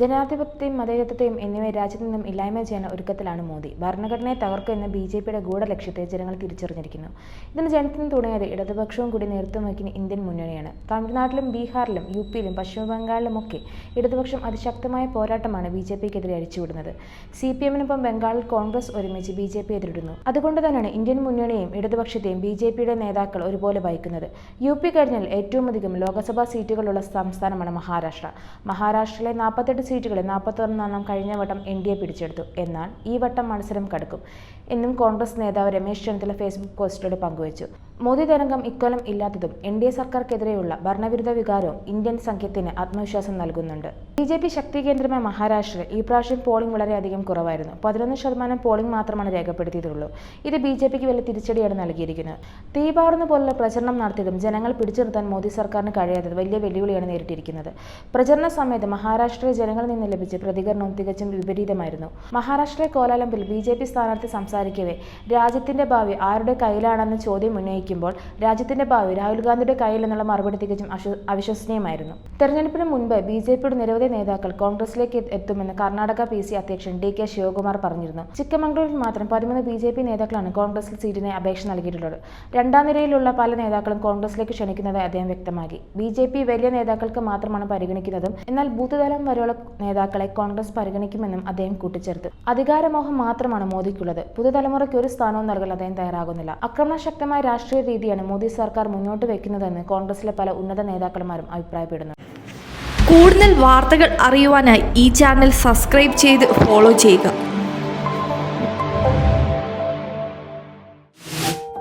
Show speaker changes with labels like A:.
A: ജനാധിപത്യത്തെയും മതേതത്വത്തെയും എന്നിവയെ രാജ്യത്ത് നിന്നും ഇല്ലായ്മ ചെയ്യാൻ ഒരുക്കത്തിലാണ് മോദി. ഭരണഘടനയെ തകർക്കുമെന്ന ബി ജെ പിയുടെ ഗൂഢലക്ഷ്യത്തെ ജനങ്ങൾ തിരിച്ചറിഞ്ഞിരിക്കുന്നു. ഇതിന് ജനത്തിന് തുണയത് ഇടതുപക്ഷവും കൂടി നേതൃത്വം വയ്ക്കുന്ന ഇന്ത്യൻ മുന്നണിയാണ്. തമിഴ്നാട്ടിലും ബീഹാറിലും യു പിയിലും പശ്ചിമ ബംഗാളിലുമൊക്കെ ഇടതുപക്ഷം അതിശക്തമായ പോരാട്ടമാണ് ബി ജെ പിക്കെതിരെ അഴിച്ചുവിടുന്നത്. സി പി എമ്മിനൊപ്പം ബംഗാളിൽ കോൺഗ്രസ് ഒരുമിച്ച് ബി ജെ പി എതിരിടുന്നു അതുകൊണ്ട് തന്നെയാണ് ഇന്ത്യൻ മുന്നണിയെയും ഇടതുപക്ഷത്തെയും ബി ജെ പിയുടെ നേതാക്കൾ ഒരുപോലെ ഭയക്കുന്നത്. യു പി കഴിഞ്ഞാൽ ഏറ്റവും അധികം ലോക്സഭാ സീറ്റുകളുള്ള സംസ്ഥാനമാണ് മഹാരാഷ്ട്ര. മഹാരാഷ്ട്രയിലെ നാൽപ്പത്തെട്ട് സീറ്റുകളിൽ നാൽപ്പത്തൊന്നെണ്ണം കഴിഞ്ഞ വട്ടം എൻ ഡി എ പിടിച്ചെടുത്തു. എന്നാൽ ഈ വട്ടം മത്സരം കടുക്കും. എന്നും കോൺഗ്രസ് നേതാവ് രമേശ് ചെന്നിത്തല ഫേസ്ബുക്ക് പോസ്റ്റിലൂടെ പങ്കുവച്ചു. മോദി തരംഗം ഇക്കൊല്ലം ഇല്ലാത്തതും എൻ ഡി എ സർക്കാർക്കെതിരെയുള്ള ഭരണവിരുദ്ധ വികാരവും ഇന്ത്യൻ സംഖ്യത്തിന് ആത്മവിശ്വാസം നൽകുന്നുണ്ട്. ബി ജെ പി ശക്തി കേന്ദ്രമായ മഹാരാഷ്ട്രയിൽ ഈ പ്രാവശ്യം പോളിംഗ് വളരെയധികം കുറവായിരുന്നു. പതിനൊന്ന് ശതമാനം പോളിംഗ് മാത്രമാണ് രേഖപ്പെടുത്തിയിട്ടുള്ളൂ. ഇത് ബി ജെ പിക്ക് വലിയ തിരിച്ചടിയാണ് നൽകിയിരിക്കുന്നത്. തീപാറുന്ന പോലുള്ള പ്രചരണം നടത്തിയതും ജനങ്ങൾ പിടിച്ചു നിർത്താൻ മോദി സർക്കാരിന് കഴിയാത്തത് വലിയ വെല്ലുവിളിയാണ് നേരിട്ടിരിക്കുന്നത്. പ്രചരണ സമയത്ത് മഹാരാഷ്ട്രയിലെ ജനങ്ങളിൽ നിന്ന് ലഭിച്ച പ്രതികരണവും തികച്ചും വിപരീതമായിരുന്നു. മഹാരാഷ്ട്രയിലെ കോലാലംബിൽ ബി ജെ പി സ്ഥാനാർത്ഥി സംസാരിക്കവേ രാജ്യത്തിന്റെ ഭാവി ആരുടെ കയ്യിലാണെന്ന ചോദ്യം ഉന്നയിക്കുമ്പോൾ രാജ്യത്തിന്റെ ഭാവി രാഹുൽ ഗാന്ധിയുടെ കയ്യിൽ എന്നുള്ള മറുപടി തികച്ചും അവിശ്വസനീയമായിരുന്നു. തെരഞ്ഞെടുപ്പിന് മുൻപ് ബി ജെ പിയുടെ നിരവധി നേതാക്കൾ കോൺഗ്രസിലേക്ക് എത്തുമെന്ന് കർണാടക പി സി അധ്യക്ഷൻ ഡി കെ ശിവകുമാർ പറഞ്ഞിരുന്നു. ചിക്കമംഗളൂരിൽ മാത്രം പതിമൂന്ന് ബി ജെ പി നേതാക്കളാണ് കോൺഗ്രസിൽ സീറ്റിന് അപേക്ഷ നൽകിയിട്ടുള്ളത്. രണ്ടാം നിരയിലുള്ള പല നേതാക്കളും കോൺഗ്രസിലേക്ക് ക്ഷണിക്കുന്നതായി അദ്ദേഹം വ്യക്തമാക്കി. ബി ജെ പി വലിയ നേതാക്കൾക്ക് മാത്രമാണ് പരിഗണിക്കുന്നതും എന്നാൽ ബൂത്ത് തലം വരെയുള്ള നേതാക്കളെ കോൺഗ്രസ് പരിഗണിക്കുമെന്നും അദ്ദേഹം കൂട്ടിച്ചേർത്തു. അധികാരമോഹം മാത്രമാണ് മോദിക്കുള്ളത്. പുതുതലമുറയ്ക്ക് ഒരു സ്ഥാനവും നൽകാൻ അദ്ദേഹം തയ്യാറാകുന്നില്ല. ആക്രമണശക്തമായ രാഷ്ട്രീയ രീതിയാണ് മോദി സർക്കാർ മുന്നോട്ട് വെക്കുന്നതെന്ന് കോൺഗ്രസിലെ പല ഉന്നത നേതാക്കന്മാരും അഭിപ്രായപ്പെടുന്നു.
B: കൂടുതൽ വാർത്തകൾ അറിയുവാനായി ഈ ചാനൽ സബ്സ്ക്രൈബ് ചെയ്ത് ഫോളോ ചെയ്യുക.